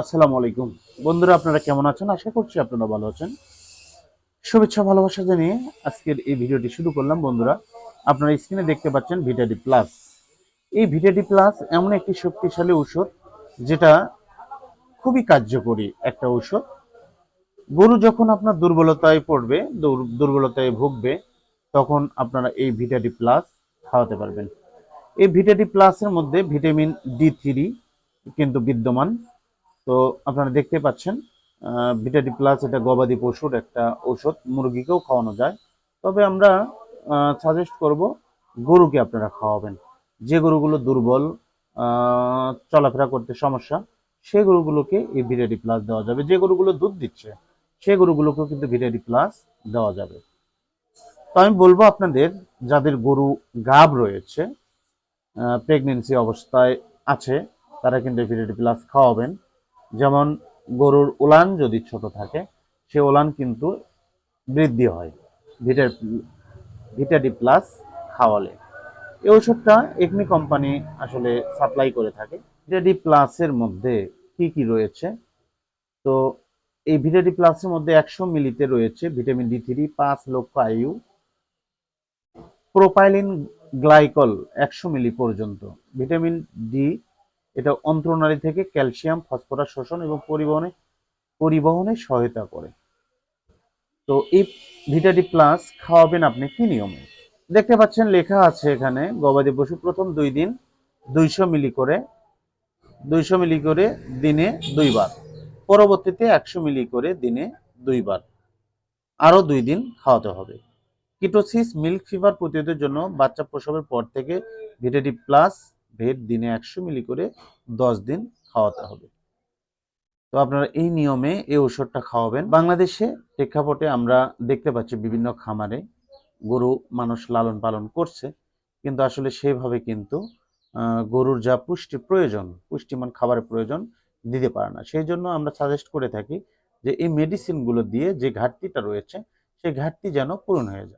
আসসালামু আলাইকুম। বন্ধুরা, আপনারা কেমন আছেন? আশা করছি আপনারা ভালো আছেন। শুভেচ্ছা, ভালোবাসা জানিয়ে আজকের এই ভিডিওটি শুরু করলাম। বন্ধুরা, আপনারা স্ক্রিনে দেখতে পাচ্ছেন ভিটাডি প্লাস। এই ভিটাডি প্লাস এমন একটি শক্তিশালী ঔষধ যেটা খুবই কার্যকরী একটা ঔষধ। গরু যখন আপনার দুর্বলতায় পড়বে দুর্বলতায় ভুগবে, তখন আপনারা এই ভিটাডি প্লাস খাওয়াতে পারবেন। এই ভিটাডি প্লাসের মধ্যে ভিটামিন ডি থ্রি কিন্তু বিদ্যমান। তো আপনারা দেখতে পাচ্ছেন ভিটাডি প্লাস এটা গবাদি পশুর একটা ঔষধ, মুরগিকেও খাওয়ানো যায়। তবে আমরা সাজেস্ট করব গরুকে আপনারা খাওয়াবেন। যে গরুগুলো দুর্বল চলাফেরা করতে সমস্যা সেই গরুগুলোকে এই ভিটাডি প্লাস দেওয়া যাবে। যে গরুগুলো দুধ দিচ্ছে, সে গরুগুলোকেও কিন্তু ভিটাডি প্লাস দেওয়া যাবে। তো আমি বলব আপনাদের, যাদের গরু গাব রয়েছে প্রেগনেন্সি অবস্থায় আছে, তারা কিন্তু ভিটাডি প্লাস খাওয়াবেন। যেমন গরুর উলান যদি ছোট থাকে, সে উলান কিন্তু বৃদ্ধি হয় ভিটা ভিটাডি প্লাস খাওয়ালে। এই ওষুধটা একমি কোম্পানি আসলে সাপ্লাই করে থাকে। ভিটাডি প্লাসের মধ্যে কি কি রয়েছে? তো এই ভিটাডি প্লাসের মধ্যে একশো মিলিতে রয়েছে ভিটামিন ডি থ্রি পাঁচ লক্ষ আয়ু প্রোপাইলিন গ্লাইকল একশো মিলি পর্যন্ত। ভিটামিন ডি এটা অন্ত্রনালী থেকে ক্যালসিয়াম, ফসফরাস শোষণ এবং পরিবহনে পরিবহনে সহায়তা করে। তো এই ভিটাডি প্লাস খাওয়াবেন আপনি কি নিয়মে? দেখতে পাচ্ছেন লেখা আছে এখানে, গবাদি পশু প্রথম দুই দিন দুইশো মিলি করে, দুইশো মিলি করে দিনে দুইবার। পরবর্তীতে একশো মিলি করে দিনে দুইবার। আরও দুই দিন খাওয়াতে হবে। কিটোসিস মিল্ক ফিভার প্রতিরোধের জন্য বাচ্চা প্রসবের পর থেকে ভিটেডি প্লাস ভেট দিনে একশো মিলি করে দশ দিন খাওয়াতে হবে। তো আপনারা এই নিয়মে এই ওষুধটা খাওয়াবেন। বাংলাদেশে প্রেক্ষাপটে আমরা দেখতে পাচ্ছি বিভিন্ন খামারে গরু মানুষ লালন পালন করছে, কিন্তু আসলে সেভাবে কিন্তু গরুর যা পুষ্টি প্রয়োজন, পুষ্টিমান খাবারের প্রয়োজন দিতে পারে না। সেই জন্য আমরা সাজেস্ট করে থাকি যে এই মেডিসিনগুলো দিয়ে যে ঘাটতিটা রয়েছে, সেই ঘাটতি যেন পূরণ হয়ে যায়।